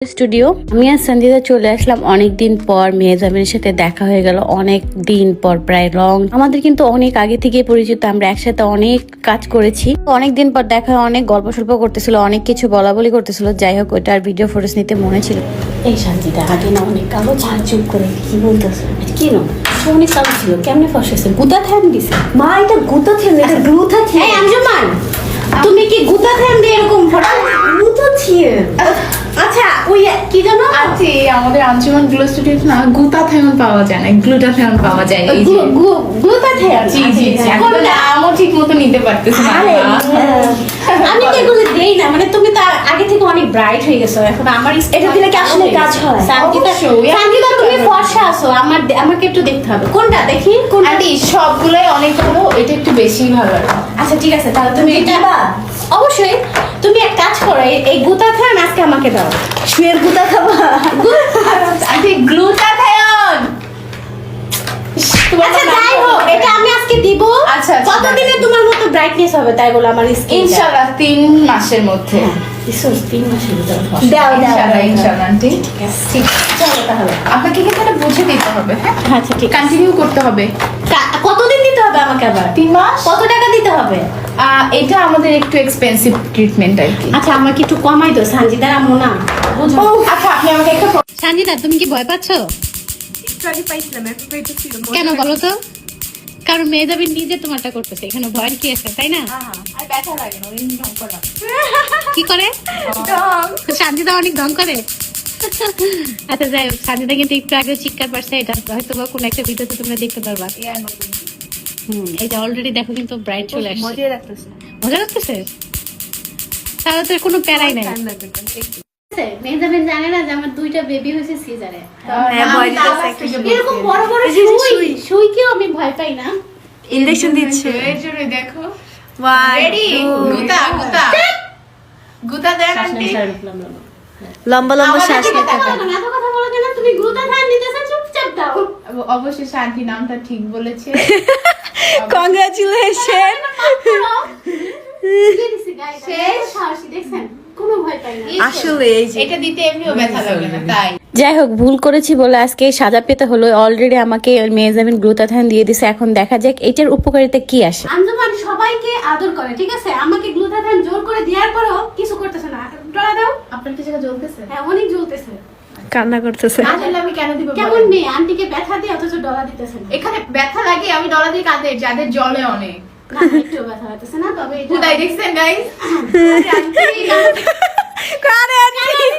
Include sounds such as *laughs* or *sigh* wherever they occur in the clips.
Studio আমি আর সঞ্জিতা চলে আসলাম অনেক দিন পর মেয়েজামিনের সাথে দেখা হয়ে গেল অনেক দিন পর প্রায় লং আমাদের কিন্তু অনেক আগে থেকে পরিচিত আমরা একসাথে অনেক কাজ করেছি। অনেক দিন পর দেখা হয়, অনেক গল্প সল্প করতেছিল অনেক কিছু বলা বলি করতেছিল যাই হোক ওইটার ভিডিও ফটোস নিতে মনে ছিল। এই শান্তিটা আগে না অনেক কালো ঝাল চুপ করে কি বলতেছে? কি না অনেক কালো ছিল কেমনে ফসেছে গুদা থ্যান দিছে। মা এটা গুতা থেন এটা আঞ্জুমান তুমি কি গুদা থ্যান দিয়ে এরকম ফটো থেন আচ্ছা ওই কি জানো? আছে আমাদের আঞ্চমান গ্লো স্টুডিও না গুতা থাইমন পাওয়া যায় না গ্লুটা থাইমন পাওয়া যায় এই যে। গু- গু- জি জি আমি নামও ঠিক মতো নিতে পারতেছি না আমি তো এগুলো দেই না মানে তুমি তো আগে থেকে অনেক ব্রাইট হয়ে গেছো এখন আমার এটা দিলে কি আসলে কাজ হয়? অবশ্যই। সঞ্জিতা তুমি ফর্সা আছো আমার আমাকে একটু দেখতে হবে। কোনটা? দেখি কোনটা? সবগুলোই অনেক ভালো এটা একটু বেশি ভালো আচ্ছা ঠিক আছে তাহলে তুমি এটা? অবশ্যই তুমি এক কাজ করো এই- গুতা থান আজকে আমাকে দাও। শুয়ের গুতা খাবা? আন্টি গ্লুটা থাইমন আচ্ছা যাই হোক এটা আমি আজকে দিব। আচ্ছা, আচ্ছা, কতদিনে তোমার মতো ব্রাইটনেস হবে তাই বলে আমার স্কিন ইনশাআল্লাহ তিন মাসের মধ্যে। আপনাকে কিন্তু বুঝে দিতে হবে হ্যাঁ? আচ্ছা ঠিক কন্টিনিউ করতে হবে। হবে আমাকে আবার। তিন মাস? কত টাকা দিতে হবে? এটা আমাদের একটু এক্সপেন্সিভ ট্রিটমেন্ট আর কি। আচ্ছা আমার কি একটু কমাই তো সানজিদার আমো না বুঝো। আচ্ছা আপনি আমাকে একটা সানজিদা তুমি কি ভয় পাচ্ছ? কেন বলো তো? কারণ মেয়ে যাবে নিজে তোমারটা করতেছে এখানে ভয়ের কি আছে তাই না? আর ব্যথা লাগে না ওই ঢং করা। কি করে? সানজিদা অনেক ঢং করে? আচ্ছা যাই হোক সানজিদা কিন্তু একটু আগে চিৎকার পারছে এটা হয়তো বা কোনো একটা ভিডিওতে তোমরা দেখতে পারবা। হুম এই অলরেডি দেখো কিন্তু ব্রাইট চলে আসছে। রাখতেছে মজা লাগতেছে? তাহলে তো কোনো প্যারাই নাই। জানে না যে আমার দুইটা বেবি হয়েছে সিজারে। হ্যাঁ, এরকম বড় সুই। সুইকেও আমি ভয় পাই না। ইনজেকশন দিচ্ছে। দেখো। গুতা গুতা। গুতা লম্বা লম্বা। শ্বাস নিতে কথা বলো না, এত কথা বলো কেন? তুমি গ্লুটা ধান নিতেছো, চুপচাপ দাও। অবশ্যই শান্তি নামটা ঠিক বলেছে। *laughs* কংগ্রাচুলেশন দিয়ে দিছি, guys, আমি এত সাহসী, দেখছেন? কোনো ভয় পাই না। আসলে এটা দিতে এমনিও ব্যথা লাগে না তাই। যাই হোক ভুল করেছি বলে আজকে সাজা পেতে হলো। অলরেডি আমাকে মেজামিন গ্লুতাথাইন দিয়ে দিছে। এখন দেখা যাক এটার উপকারিতা কি আসে। আঞ্জুমান সবাইকে আদর করে ঠিক আছে? আমাকে গ্লুটাথাইন জোর করে দেওয়ার পরেও কিছু করতেছে না। ডরা দাও। আপনার কি জায়গা জ্বলতেছে? হ্যাঁ অনেক জ্বলতেছে। কান্না করতেছে। জ্বললে আমি কেন দিব কেমন আন্টিকে ব্যথা দিয়ে অথচ ডলা দিতেছে না। এখানে ব্যথা লাগে আমি ডলা দিয়ে কাঁদে যাদের জলে অনেক। একটু ব্যথা হইতেছে না তবে এটা- দেখছেন গাইস *laughs*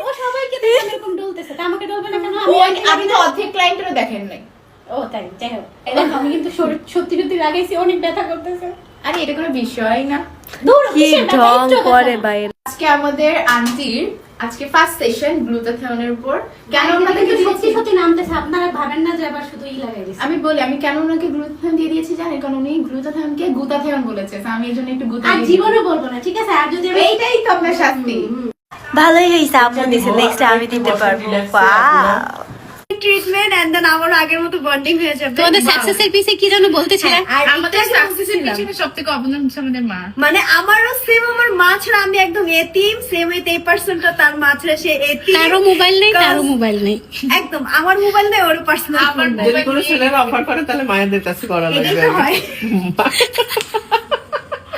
ও সবাইকে দেখে এরকম ডলতেছে তা আমাকে ডলবে না কেন? আমি আমি তো অর্ধেক ক্লায়েন্টেরও দেখেন নাই। ও তাই যাই হোক। আমি কিন্তু শরীর- সত্যি সত্যি লাগাইছি অনেক ব্যথা করতেছে। আরে এটা কোনো বিষয় না। দূর কি ঢং করে বাইরে। আজকে আমাদের আন্টির আজকে ফার্স্ট সেশন গ্লুটাথিওনের উপর। কেন ওনাকে সত্যি সত্যি নামতেছে আপনারা ভাবেন না যে আবার শুধু ই লাগাই দিছে আমি বলি আমি কেন ওনাকে গ্লুটাথিওন দিয়ে দিয়েছি জানেন? কারণ উনি গ্লুটাথিওনকে গুতাথিওন বলেছে তো আমি এজন্য জন্য একটু গুতা আর জীবনও বলব না ঠিক আছে? আর যদি এইটাই তো আপনার শাস্তি। ভালোই হয়েছে আপনি দিছেন নেক্সট আমি দিতে পারব। ট্রিটমেন্ট এন্ড দেন আবার আগের মতো বন্ডিং হয়ে যাবে। তোমাদের সাকসেসের পিছে কি যেন বলতেছিলে আমাদের সাকসেসের। পিছনে সবথেকে অবদান হচ্ছে আমাদের মা। মানে আমারও সেম আমার মা ছাড়া আমি একদম এতিম সেম এই এই পার্সনটা তার মা ছাড়া সে এতিম। তারও মোবাইল নেই তারও মোবাইল নেই। একদম আমার মোবাইল নেই ওর পার্সোনাল আমার যদি কোনো ছেলেরা অফার করে তাহলে মায়েদের কাছে করা লাগবে। হয়।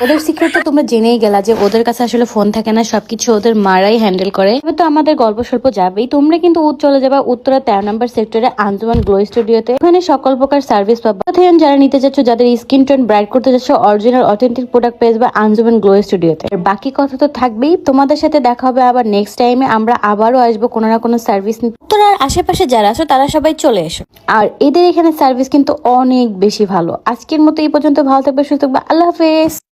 ওদের সিক্রেট তো তোমরা জেনেই গেলা যে ওদের কাছে আসলে ফোন থাকে না, সবকিছু ওদের মারাই হ্যান্ডেল করে। এবার তো আমাদের গল্প স্বল্প যাবেই। তোমরা কিন্তু চলে যাবা উত্তরা তেরো নম্বর সেক্টরে আঞ্জুমান গ্লো স্টুডিওতে ওখানে সকল প্রকার সার্ভিস পাবা। যারা নিতে যাচ্ছ যাদের স্কিন টোন ব্রাইট করতে যাচ্ছ অরিজিনাল অথেন্টিক প্রোডাক্ট পেয়ে যাবে আঞ্জুমান গ্লো স্টুডিওতে বাকি কথা তো থাকবেই। তোমাদের সাথে দেখা হবে আবার নেক্সট টাইমে আমরা আবারও আসব কোনো না কোনো সার্ভিস উত্তরার আশেপাশে যারা আছো, তারা সবাই চলে এসো। আর এদের এখানে সার্ভিস কিন্তু অনেক বেশি ভালো। আজকের মতো এই পর্যন্ত ভালো থাকবে, সুস্থ থাকবে। আল্লাহ হাফেজ।